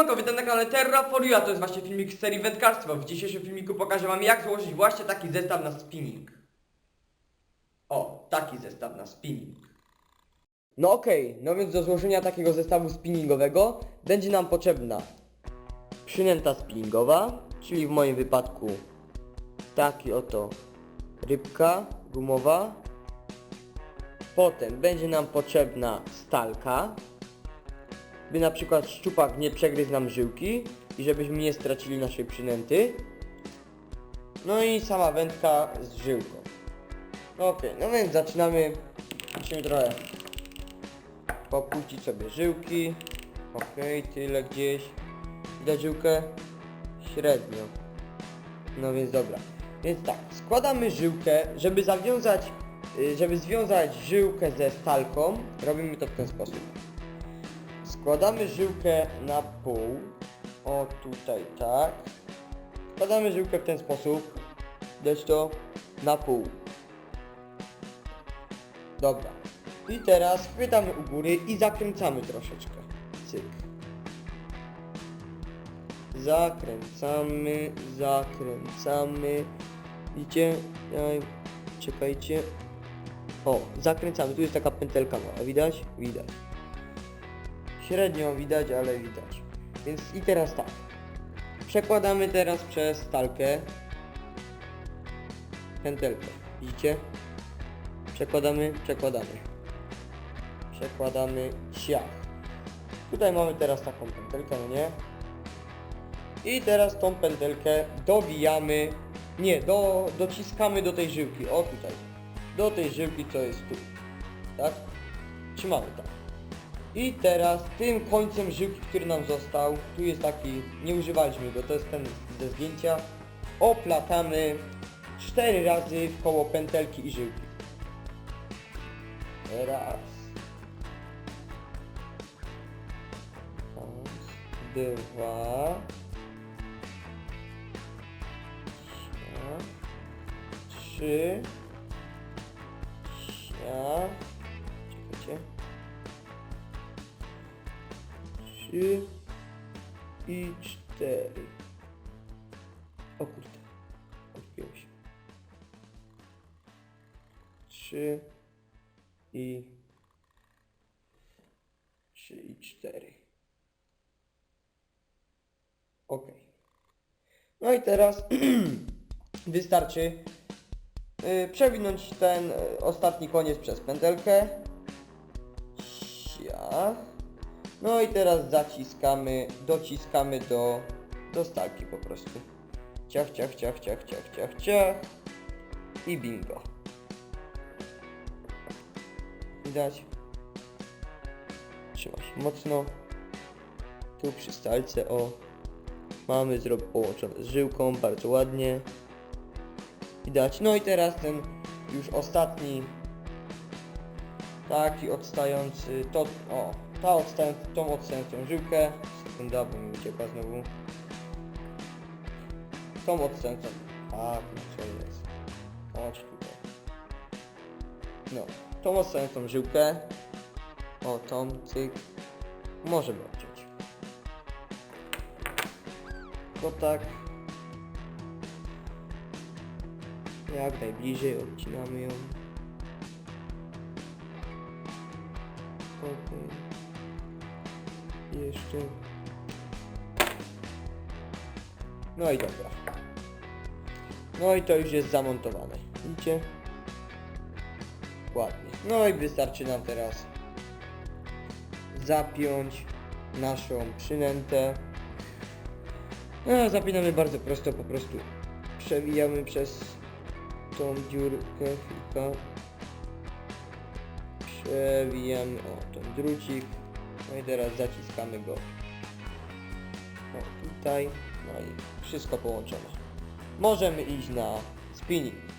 Siemanko, witam na kanale Terra for You, a to jest właśnie filmik z serii wędkarstwa. W dzisiejszym filmiku pokażę wam jak złożyć właśnie taki zestaw na spinning. O, taki zestaw na spinning. No okej, no więc do złożenia takiego zestawu spinningowego będzie nam potrzebna przynęta spinningowa, czyli w moim wypadku taki oto rybka gumowa. Potem będzie nam potrzebna stalka, by na przykład szczupak nie przegryzł nam żyłki i żebyśmy nie stracili naszej przynęty. No i sama wędka z żyłką. Okej, no więc zaczynamy. Musimy trochę popuścić sobie żyłki. Okej, tyle gdzieś. Widać żyłkę? Średnio. No więc dobra. Więc tak, składamy żyłkę, żeby zawiązać, y, żeby związać żyłkę ze stalką, robimy to w ten sposób. Składamy żyłkę na pół. O tutaj tak. Składamy żyłkę w ten sposób. Dać to na pół. Dobra. I teraz chwytamy u góry i zakręcamy troszeczkę. Cyk. Zakręcamy, zakręcamy. Widzicie? Aj, Czekajcie. O, zakręcamy. Tu jest taka pętelka mała. Widać? Widać. Średnio widać, ale widać. Więc i teraz tak. Przekładamy teraz przez stalkę pętelkę. Widzicie? Przekładamy, przekładamy. Przekładamy siach. Tutaj mamy teraz taką pętelkę, no nie? I teraz tą pętelkę dowijamy, nie, do, dociskamy do tej żyłki, o tutaj. Do tej żyłki, co jest tu. Tak? Trzymamy tak. I teraz tym końcem żyłki, który nam został, tu jest taki, nie używaliśmy go, to jest ten ze zdjęcia, oplatamy cztery razy w koło pętelki i żyłki. Raz. Dwa. Trzy. Sia. Czekajcie. Trzy i cztery. O kurde, się. Trzy i trzy i cztery. Ok. No i teraz wystarczy y, przewinąć ten y, ostatni koniec przez pętelkę. Sia. No i teraz zaciskamy, dociskamy do, do stalki po prostu. Ciach, ciach, ciach, ciach, ciach, ciach, ciach. I bingo. Widać? Trzyma się mocno. Tu przy stalce, o. Mamy zrobić połączone z żyłką, bardzo ładnie. Widać. No i teraz ten już ostatni taki odstający, to, o, ta odstająca, tą odstającą żyłkę, sekunda, bo mi uciekła znowu, tą odstającą, tak, no co jest, chodź tutaj, no, tą odstającą żyłkę, o, tą, cyk, możemy odciąć, no tak, jak najbliżej odcinamy ją, Okej. Jeszcze. No i dobra. No i to już jest zamontowane. Widzicie? Ładnie. No i wystarczy nam teraz zapiąć naszą przynętę. No, zapinamy bardzo prosto, po prostu przewijamy przez tą dziurkę, chwilkę. Przewijamy, o, ten drucik. No i teraz zaciskamy go no tutaj, no i wszystko połączone. Możemy iść na spinning.